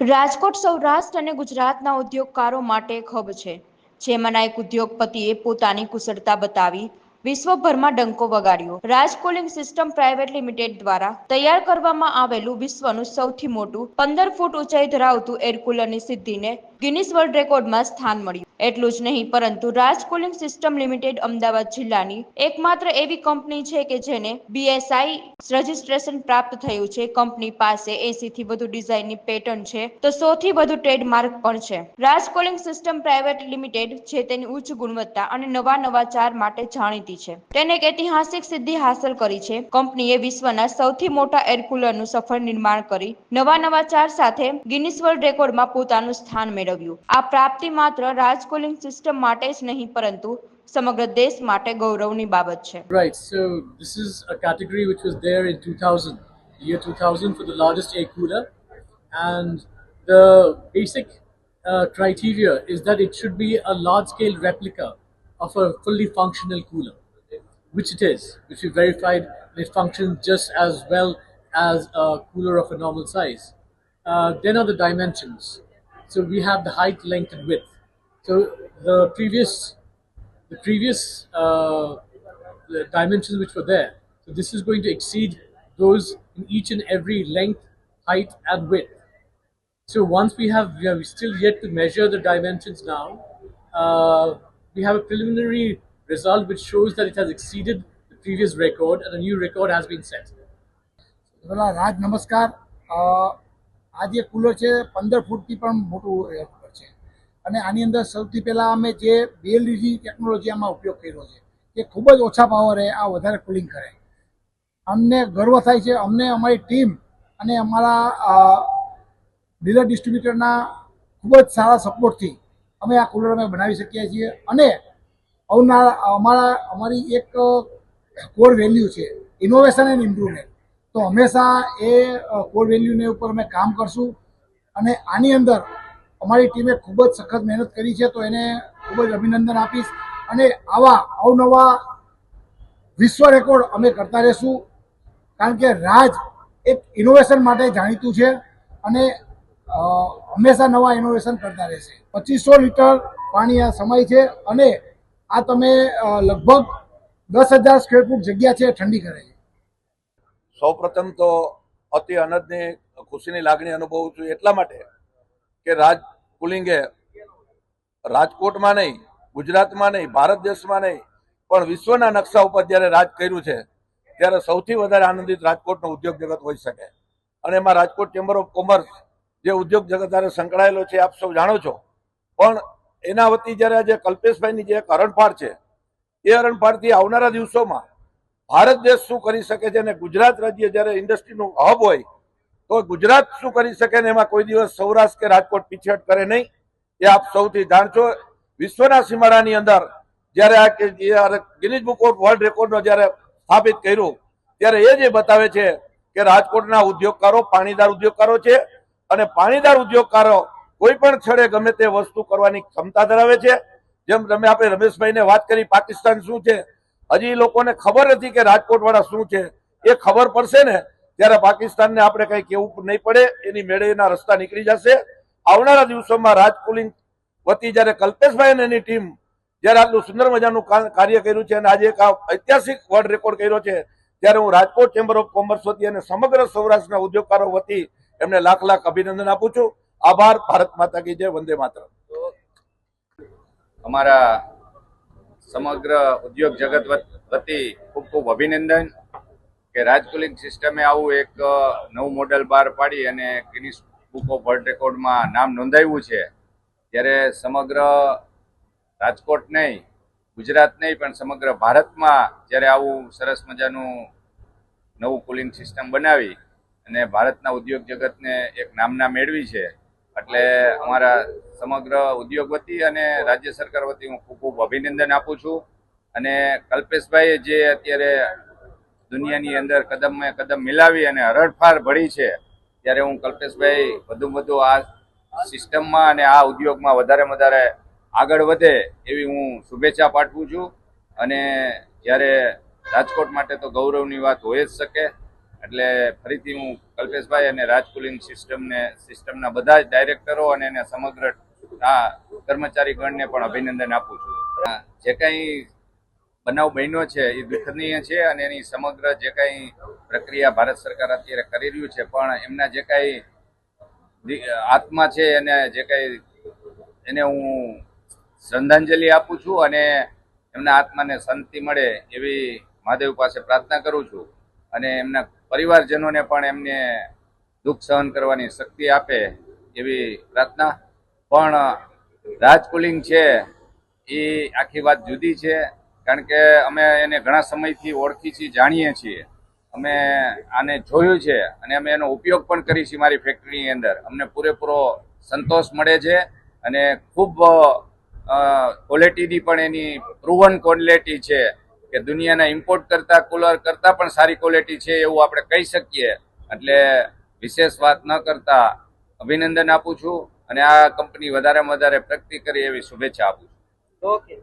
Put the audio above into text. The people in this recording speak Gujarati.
રાજકોટ સૌરાષ્ટ્ર અને ગુજરાતના ઉદ્યોગકારો માટે હબ છે જેમાંના એક ઉદ્યોગપતિએ પોતાની કુશળતા બતાવી વિશ્વભરમાં ડંકો વગાડ્યો. Raj cooling system private limited દ્વારા તૈયાર કરવામાં આવેલું વિશ્વનું સૌથી મોટું પંદર ફૂટ ઊંચાઈ ધરાવતું એરકુલરની સિદ્ધિને ગિનિસ વર્લ્ડ રેકોર્ડમાં સ્થાન મળ્યું. એટલું જ નહીં, પરંતુ Raj cooling system limited Ahmedabad જિલ્લાની એકમાત્ર એવી કંપની છે કે જેને બીએસઆઈ રજિસ્ટ્રેશન પ્રાપ્ત થયું છે. કંપની પાસે એસી થી વધુ ડિઝાઇનની પેટર્ન છે, તો સૌથી વધુ ટ્રેડમાર્ક પણ છે. Raj cooling system private limited છે તેની ઉચ્ચ ગુણવત્તા અને નવા નવાચાર માટે જાણીતી છે. તેને એક ઐતિહાસિક સિદ્ધિ હાંસલ કરી છે. કંપનીએ વિશ્વના સૌથી મોટા એરકુલરનું સફળ નિર્માણ કરી નવા નવાચાર સાથે ગિનિસ વર્લ્ડ રેકોર્ડમાં પોતાનું સ્થાન મેળવ્યું. આ પ્રાપ્તિ માત્ર રાજ કુલિંગ સિસ્ટમ માટે જ નહીં પરંતુ સમગ્ર દેશ માટે ગૌરવની બાબત છે Right, so this is a category which was there in 2000, the year 2000 for the largest air cooler. And the basic uh, criteria is that it should be a large scale replica of a fully functional cooler, which it is, which we verified and it functions just as well as a cooler of a normal size. Uh, then are the dimensions. So we have the height, length, and width. So the previous, the previous uh, the dimensions which were there. So this is going to exceed those in each and every length, height, and width. So once we have, we are still yet to measure the dimensions now. Uh, we have a preliminary result which shows that it has exceeded the previous record and a new record has been set. Raj, namaskar. Uh, આ જે કુલર છે, પંદર ફૂટથી પણ મોટું એર કુલર છે. અને આની અંદર સૌથી પહેલાં અમે જે બીએલડીજી ટેકનોલોજી આમાં ઉપયોગ કર્યો છે, એ ખૂબ જ ઓછા પાવરે આ વધારે કુલિંગ કરે. અમને ગર્વ થાય છે, અમને અમારી ટીમ અને અમારા ડીલર ડિસ્ટ્રીબ્યુટરના ખૂબ જ સારા સપોર્ટથી અમે આ કુલર અમે બનાવી શકીએ છીએ. અને અવનાર અમારા, અમારી એક કોર વેલ્યુ છે ઇનોવેશન એન્ડ ઇમ્પ્રુવમેન્ટ તો હંમેશા એ કોર વેલ્યુને ઉપર અમે કામ કરશું. અને આની અંદર અમારી ટીમે ખૂબ જ સખત મહેનત કરી છે, તો એને ખૂબ જ અભિનંદન આપીશ. અને આવા અવનવા વિશ્વ રેકોર્ડ અમે કરતા રહેશું. કારણ કે રાજ એક ઇનોવેશન માટે જાણીતું છે અને હંમેશા નવા ઇનોવેશન કરતા રહેશે. પચીસો લીટર પાણી આ સમય છે અને આ તમે લગભગ દસ હજાર સ્ક્વેર ફૂટ જગ્યા છે ઠંડી કરે. છે સૌપ્રથમ તો અતિ અનદની ખુશીની લાગણી અનુભવું છું એટલા માટે કે રાજ પુલિંગે રાજકોટમાં નહીં, ગુજરાતમાં નહીં, ભારત દેશમાં નહીં, પણ વિશ્વના નકશા ઉપર જ્યારે રાજ કર્યું છે, ત્યારે સૌથી વધારે આનંદિત રાજકોટનો ઉદ્યોગ જગત હોઈ શકે. અને એમાં રાજકોટ ચેમ્બર ઓફ કોમર્સ જે ઉદ્યોગ જગત સાથે સંકળાયેલો છે, આપ સૌ જાણો છો. પણ એના વતી જ્યારે આજે કલ્પેશભાઈની જે એક હરણફાળ છે, એ હરણફાળથી આવનારા દિવસોમાં ભારત દેશ શું કરી શકે છે અને ગુજરાત રાજ્ય જ્યારે ઇન્ડસ્ટ્રીનું હબ હોય, તો ગુજરાત શું કરી શકે ને એમાં કોઈ દિવસ સૌરાષ્ટ્ર કે રાજકોટ પીછેટ કરે નહીં? એ આપ સૌથી જાણશો. વિશ્વના સીમાડાની અંદર જ્યારે આ ગિનિસ બુક ઓફ વર્લ્ડ રેકોર્ડનો જ્યારે સ્થાપિત કર્યું, ત્યારે એ જે બતાવે છે કે રાજકોટના ઉદ્યોગકારો પાણીદાર ઉદ્યોગકારો છે અને પાણીદાર ઉદ્યોગકારો કોઈ પણ છેડે ગમે તે વસ્તુ કરવાની ક્ષમતા ધરાવે છે. જેમ તમે આપણે રમેશભાઈને વાત કરી પાકિસ્તાન શું છે હજી લોકોને ખબર નથી કે રાજકોટ વાળા શું છે. એ ખબર પડશે ને, ત્યારે પાકિસ્તાનને આપણે કઈ કેવું નહીં પડે. એની મેળેના રસ્તા નીકળી જશે. આવનારા દિવસોમાં રાજકુલિંગ વતી જ્યારે કલ્પેશભાઈ અને એની ટીમ જ્યારે આટલું સુંદર મજાનું કાર્ય કર્યું છે અને આજે એક ઐતિહાસિક વર્લ્ડ રેકોર્ડ કર્યો છે, ત્યારે હું રાજકોટ ચેમ્બર ઓફ કોમર્સ વતી અને સમગ્ર સૌરાષ્ટ્રના ઉદ્યોગકારો વતી એમને લાખ લાખ અભિનંદન આપું છું. આભાર, ભારત માતા કી જય, વંદે માતરમ. અમારા સમગ્ર ઉદ્યોગ જગત વત- ખૂબ ખૂબ અભિનંદન કે રાજકુલિંગ સિસ્ટમે આવું એક નવું મોડેલ બહાર પાડી અને ગિનિસ બુક ઓફ વર્લ્ડ રેકોર્ડમાં નામ નોંધાવ્યું છે. ત્યારે સમગ્ર રાજકોટ નહીં, ગુજરાત નહીં, પણ સમગ્ર ભારતમાં જ્યારે આવું સરસ મજાનું નવું કુલિંગ સિસ્ટમ બનાવી અને ભારતના ઉદ્યોગ જગતને એક નામના મેળવી છે એટલે અમારા સમગ્ર ઉદ્યોગ વતી અને રાજ્ય સરકાર વતી હું ખૂબ ખૂબ અભિનંદન આપું છું. અને કલ્પેશભાઈએ જે અત્યારે દુનિયાની અંદર કદમે કદમ મિલાવી અને હરડફાર ભળી છે, ત્યારે હું કલ્પેશભાઈ વધુ વધુ આ સિસ્ટમમાં અને આ ઉદ્યોગમાં વધારે વધારે આગળ વધે એવી હું શુભેચ્છા પાઠવું છું. અને જ્યારે રાજકોટ માટે તો ગૌરવની વાત હોય જ શકે એટલે ફરીથી હું કલ્પેશભાઈ અને રાજ કુલિંગ સિસ્ટમને સિસ્ટમના બધા જ ડાયરેક્ટરો અને એને સમગ્ર કર્મચારીગણને કર્મચારી પણ અભિનંદન આપું છું. જે કંઈ બનાવ બન્યો છે એ દુઃખનીય છે અને એની સમગ્ર જે કંઈ પ્રક્રિયા ભારત સરકાર અત્યારે કરી રહ્યું છે, પણ એમના જે કાંઈ આત્મા છે એને જે કાંઈ એને હું શ્રદ્ધાંજલિ આપું છું અને એમના આત્માને શાંતિ મળે એવી મહાદેવ પાસે પ્રાર્થના કરું છું. અને એમના પરિવારજનોને પણ એમને દુઃખ સહન કરવાની શક્તિ આપે એવી પ્રાર્થના. પણ રાજ કુલિંગ છે, એ આખી વાત જુદી છે, કારણ કે અમે એને ઘણા સમયથી ઓળખી છીએ, જાણીએ છીએ. અમે આને જોયું છે અને અમે એનો ઉપયોગ પણ કરી છીએ મારી ફેક્ટરીની અંદર. અમને પૂરેપૂરો સંતોષ મળે છે અને ખૂબ ક્વોલિટીની પણ એની પ્રુવન ક્વોલિટી છે. કે દુનિયાના ઇમ્પોર્ટ કરતા કુલર કરતા પણ સારી ક્વોલિટી છે એવું આપણે કહી શકીએ. એટલે વિશેષ વાત ન કરતા અભિનંદન આપું છું અને આ કંપની વધારેમાં વધારે પ્રગતિ કરે એવી શુભેચ્છા આપું છું. ઓકે